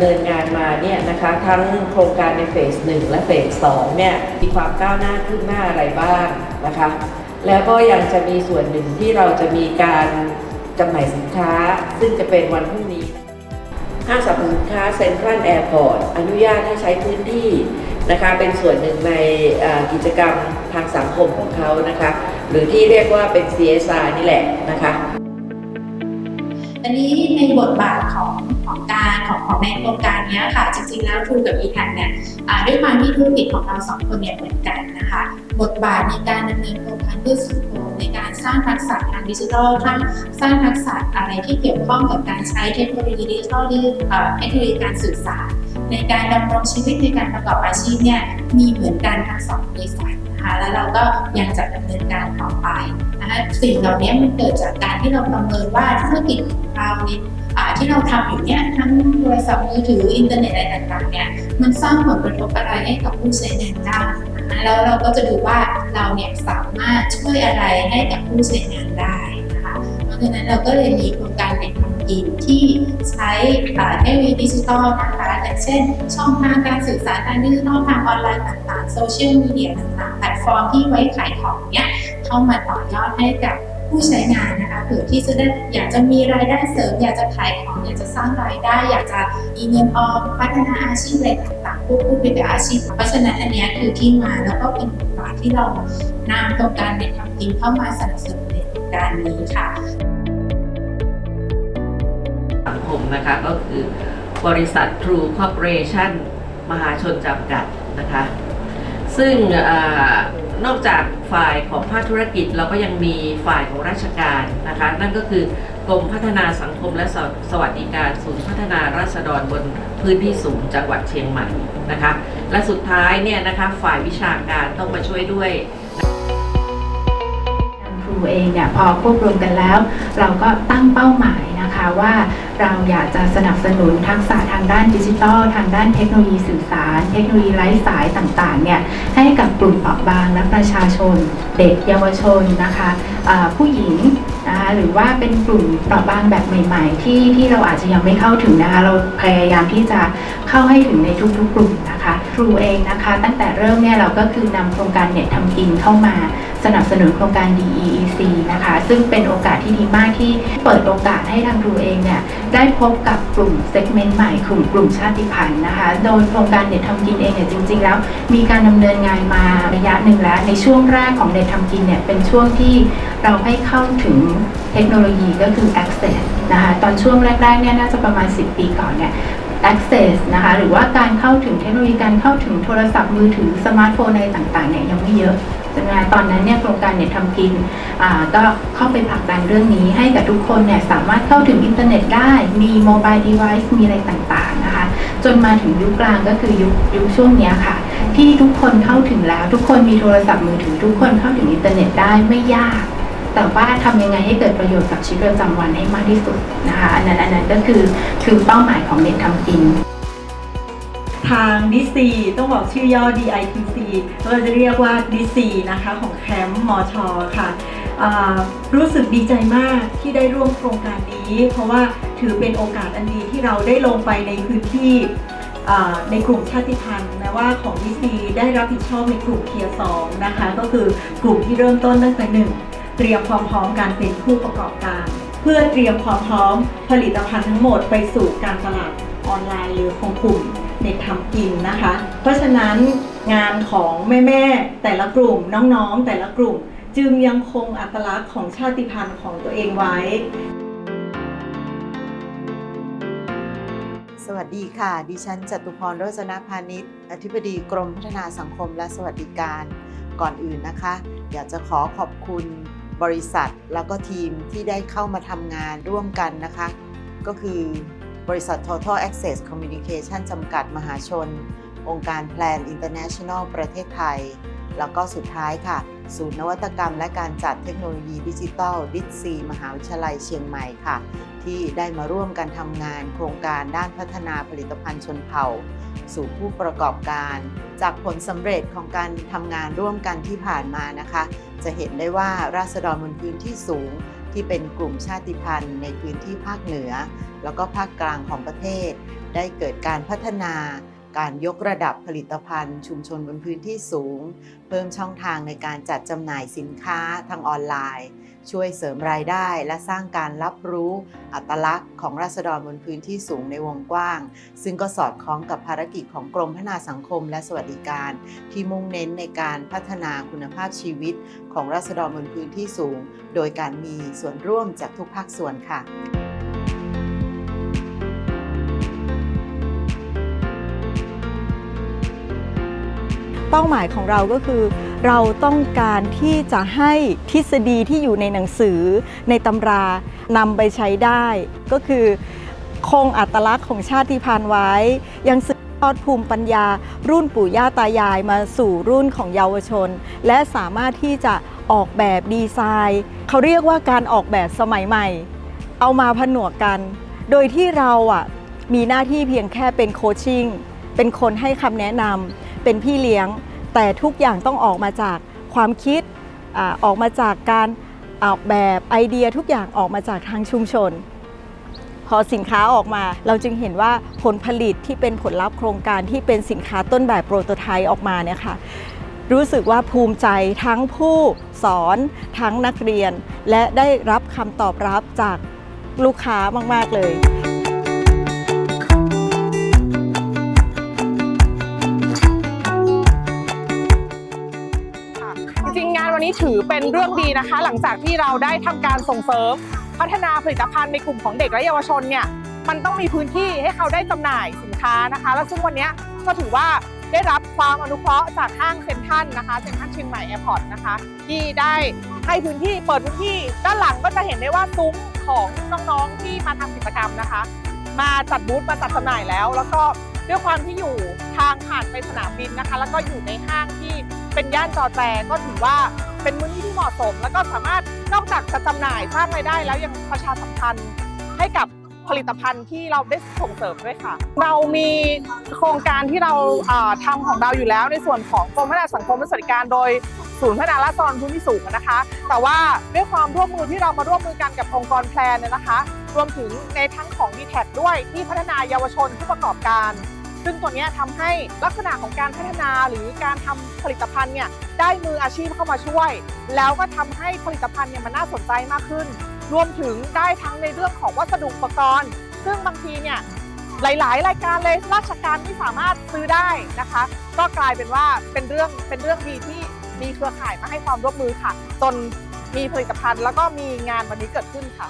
เนินงานมาเนี่ยนะคะทั้งโครงการในเฟสหนึ่งและเฟสสองเนี่ยมีความก้าวหน้าขึ้นหน้าอะไรบ้างนะคะ แล้วก็ยังจะมีส่วนหนึ่งที่เราจะมีการจำหน่ายสินค้า ซึ่งจะเป็นวันพรุ่งนี้ห้างสรรพสินค้าเซ็นทรัลแอร์พอร์ตอนุญาตให้ใช้พื้นที่นะคะเป็นส่วนหนึ่งในกิจกรรมทางสังคมของเขานะคะ หรือที่เรียกว่าเป็น CSR นี่แหละนะคะ อันนี้ในบทบาทของของการของของในโครงการนี้ค่ะ จริงๆแล้ว True กับ e t a g เนี่ยด้วยความที่ธุรกิจของเราสองคนเนี่ยเหมือนกันนะคะ บทบาทในการดำเนินโครงการเพื่อสังคมในการสร้างทักษะทางดิจิทัลสร้างสร้างทักษะอะไรที่เกี่ยวข้องกับการใช้เทคโนโลยีดิจิทัลที่เอ่อเทคโนโลยีการสื่อสารในการดำรงชีวิตในการประกอบอาชีพเนี่ยมีเหมือนกันทั้งสองบริษัท นะคะแล้วเราก็ยังจะดำเนินการต่อไปนะคะสิ่งเหล่านี้มันเกิดจากการที่เราประเมินว่าธุรกิจของเราเนี่ยที่เราทำอยู่เนี่ยทั้งโทรศัพท์มือถืออินเทอร์เน็ตอะไรต่างๆเนี่ยมันสร้างผลกระทบอะไรให้กับผู้ใช้งานได้นะคะแล้วเราก็จะดูว่าเราเนี่ยสามารถช่วยอะไรให้กับผู้ใช้งานได้นะคะเพราะฉะนั้นเราก็เลยมีโครงการเป็นทำกินที่ ช้เทคโนโลยีดิจิทัลนะคะอย่างเช่น ช่องทางการสื่อสารทางดิจิทัลทางออนไลน์ต่างๆโซเชียลมีเดียต่างๆแพลตฟอร์มที่ไว้ขายของเนี่ยเข้ามาต่อยอดให้กับผู้ใช้งานนะคะเผื่อที่จะได้อยากจะมีรายได้เสริม อยากจะขายของอยากจะสร้างรายได้ อยากจะมีเงินออมพัฒนาอาชีพอะไรต่างๆควบคู่ไปกับอาชีพ เพราะฉะนั้นอันนี้คือที่มาแล้วก็เป็นบทบาทที่เรานำโครงการเด็กทำกินเข้ามาสนับสนุนในการนี้ค่ะ คมนะคะก็คือบริษัท True Corporation มหาชนจำกัดนะคะ ซึ่งอนอกจากฝ่ายของภาคธุรกิจเราก็ยังมีฝ่ายของราชการนะคะ นั่นก็คือกรมพัฒนาสังคมและสวสวัสดิการศูนย์พัฒนาราษฎรบนพื้นที่สูงจังหวัดเชียงใหม่นะคะ และสุดท้ายเนี่ยนะคะฝ่ายวิชาการต้องมาช่วยด้วยทางครูเองเนี่ยพอควบรวมกันแล้ว เราก็ตั้งเป้าหมายนะ คะว่าเราอยากจะสนับสนุนทักษะทางด้านดิจิทัล ทางด้านเทคโนโลยีสื่อสาร เทคโนโลยีไร้สายต่างๆเนี่ยให้กับกลุ่มเปราะบางและประชาชน เด็กเยาวชนนะคะผู้หญิงนะคะหรือว่าเป็นกลุ่มเปราะบางแบบใหม่ ๆ ที่ที่เราอาจจะยังไม่เข้าถึงนะคะเราพยายามที่จะเข้าให้ถึงในทุกๆกลุ่มนะคะ รูเองนะคะ ตั้งแต่เริ่มเนี่ยเราก็คือนำโครงการเน็ตทำกินเข้ามาสนับสนุนโครงการ DEEC นะคะ ซึ่งเป็นโอกาสที่ดีมากที่เปิดโอกาสให้ทางครูเองเนี่ยได้พบกับกลุ่มเซกเมนต์ใหม่กลุ่มกลุ่มชาติพันธุ์นะคะ โดยโครงการเด็ดทำกินเองเนี่ยจริง ๆ แล้ว มีการดำเนินงานมาระยะหนึ่งแล้ว ในช่วงแรกของเด็ดทำกินเนี่ยเป็นช่วงที่เราให้เข้าถึงเทคโนโลยีก็คือ access นะคะตอนช่วงแรกๆเนี่ยน่าจะประมาณ 10 ปีก่อนเนี่ย access นะคะหรือว่าการเข้าถึงเทคโนโลยีการเข้าถึงโทรศัพท์มือถือสมาร์ทโฟนอะไรต่างๆเนี่ยยังไม่เยอะใช่ไหมตอนนั้นเนี่ยโครงการเน็ตทำกินก็เข้าไปผลักดันเรื่องนี้ให้กับทุกคนเนี่ยสามารถเข้าถึงอินเทอร์เน็ตได้ มีโมบายเดเวิ์มีอะไรต่างๆนะคะ จนมาถึงยุคกลางก็คือยุคยุคช่วงนี้ค่ะ ที่ทุกคนเข้าถึงแล้ว ทุกคนมีโทรศัพท์มือถือ ทุกคนเข้าถึงอินเทอร์เน็ตได้ไม่ยาก แต่ว่าทำยังไงให้เกิดประโยชน์กับชีวิตประจำวันให้มากที่สุดนะคะอันนั้นอันนั้นก็คือคือเป้าหมายของเน็ตทำกิน ทางดิซีต้องบอกชื่อย่อ DITC เราจะเรียกว่าดิซีนะคะของแคมป์มอชอค่ะรู้สึกดีใจมากที่ได้ร่วมโครงการนี้ เพราะว่าถือเป็นโอกาสอันดีที่เราได้ลงไปในพื้นที่ในกลุ่มชาติพันธุ์นะว่าของดิซีได้รับผิดชอบในกลุ่มเทียร์สองนะคะ ก็คือกลุ่มที่เริ่มต้นตั้งแต่หนึ่ง เตรียมความพร้อมการเป็นผู้ประกอบการ เพื่อเตรียมความพร้อมผลิตภัณฑ์ทั้งหมดไปสู่การตลาดออนไลน์หรือของกลุ่มในทำกินนะคะ เพราะฉะนั้นงานของแม่ๆแต่ละกลุ่มน้องๆ แต่ละกลุ่ม จึงยังคงอัตลักษณ์ของชาติพันธุ์ของตัวเองไว้ สวัสดีค่ะ ดิฉันจตุพรโรจนพาณิชย์อธิบดีกรมพัฒนาสังคมและสวัสดิการก่อนอื่นนะคะ อยากจะขอขอบคุณ บริษัทแล้วก็ทีมที่ได้เข้ามาทำงานร่วมกันนะคะ ก็คือบริษัท Total Access Communication จำกัดมหาชน องค์การ Plan International ประเทศไทย แล้วก็สุดท้ายค่ะ ศูนย์นวัตกรรมและการจัดเทคโนโลยีดิจิทัลดิซีมหาวิทยาลัยเชียงใหม่ค่ะ ที่ได้มาร่วมกันทำงานโครงการด้านพัฒนาผลิตภัณฑ์ชนเผ่า สู่ผู้ประกอบการ จากผลสำเร็จของการทำงานร่วมกันที่ผ่านมานะคะ จะเห็นได้ว่าราษฎรบนพื้นที่สูง ที่เป็นกลุ่มชาติพันธุ์ในพื้นที่ภาคเหนือ แล้วก็ภาคกลางของประเทศ ได้เกิดการพัฒนา การยกระดับผลิตภัณฑ์ ชุมชนบนพื้นที่สูง เพิ่มช่องทางในการจัดจำหน่ายสินค้าทางออนไลน์ ช่วยเสริมรายได้และสร้างการรับรู้อัตลักษณ์ของราษฎรบนพื้นที่สูงในวงกว้าง ซึ่งก็สอดคล้องกับภารกิจของกรมพัฒนาสังคมและสวัสดิการ ที่มุ่งเน้นในการพัฒนาคุณภาพชีวิต ของราษฎรบนพื้นที่สูง โดยการมีส่วนร่วมจากทุกภาคส่วนค่ะ เป้าหมายของเราก็คือ เราต้องการที่จะให้ทฤษฎีที่อยู่ในหนังสือในตำรานำไปใช้ได้ ก็คือคงอัตลักษณ์ของชาติพันธุ์ไว้ ยังสืบทอดภูมิปัญญา รุ่นปู่ย่าตายายมาสู่รุ่นของเยาวชน และสามารถที่จะออกแบบดีไซน์ เขาเรียกว่าการออกแบบสมัยใหม่ เอามาผนวกกัน โดยที่เราอะมีหน้าที่เพียงแค่เป็นโคชชิ่งเป็นคนให้คำแนะนำ เป็นพี่เลี้ยง แต่ทุกอย่างต้องออกมาจากความคิดอออกมาจากการออกแบบไอเดียทุกอย่างออกมาจากทางชุมชน พอสินค้าออกมาเราจึงเห็นว่าผลผลิตที่เป็นผลลัพธ์โครงการที่เป็นสินค้าต้นแบบโปรโตไทป์ออกมาเนี่ยค่ะรู้สึกว่าภูมิใจทั้งผู้สอนทั้งนักเรียน และได้รับคำตอบรับจากลูกค้ามาก ๆ เลย นี้ถือเป็นเรื่องดีนะคะ หลังจากที่เราได้ทำการส่งเสริม พัฒนาผลิตภัณฑ์ในกลุ่มของเด็กและเยาวชนเนี่ยมันต้องมีพื้นที่ให้เขาได้จำหน่ายสินค้านะคะ แล้วซึ่งวันนี้ก็ถือว่าได้รับความอนุเคราะห์จากห้างเซ็นทรัลนะคะเซ็นทรัลเชียงใหม่แอร์พอร์ตนะคะที่ได้ให้พื้นที่เปิดพื้นที่ด้านหลังก็จะเห็นได้ว่าซุ้มของน้องๆที่มาทำกิจกรรมนะคะ มาจัดบูธมาจัดจำหน่ายแล้ว แล้วก็ด้วยความที่อยู่ทางผ่านไปสนามบินนะคะ แล้วก็อยู่ในห้างที่เป็นย่านจอแจก็ถือว่า เป็นพื้นที่ที่เหมาะสม แล้วก็สามารถนอกจากจะจำหน่ายสร้างรายได้แล้วยังประชาสัมพันธ์ให้กับผลิตภัณฑ์ที่เราได้ส่งเสริมด้วยค่ะ เรามีโครงการที่เราทำาของเราอยู่แล้วในส่วนของกรมพัฒนาสังคมและสวัสดิการโดยศูนย์พัฒนาราษฎรพื้นที่สูงนะคะ แต่ว่าด้วยความร่วมมือที่เรามาร่วมมือกันกับองค์กรแพลนเนี่ยนะคะ รวมถึงในทั้งของ d t แทด้วยที่พัฒนาเยาวชนผู้ประกอบการ ซึ่งตัวนี้ยทำให้ลักษณะของการพัฒนาหรือการทำผลิตภัณฑ์เนี่ยได้มืออาชีพเข้ามาช่วย แล้วก็ทำให้ผลิตภัณฑ์เนี่ยมันน่าสนใจมากขึ้น รวมถึงได้ทั้งในเรื่องของวัสดุอุปกรณ์ ซึ่งบางทีเนี่ยหลาย ๆ รายการเลยราชการไม่สามารถซื้อได้นะคะ ก็กลายเป็นว่าเป็นเรื่องเป็นเรื่องดีที่มีเครือข่ายมาให้ความร่วมมือค่ะ จนมีผลิตภัณฑ์ แล้วก็มีงานวันนี้เกิดขึ้นค่ะ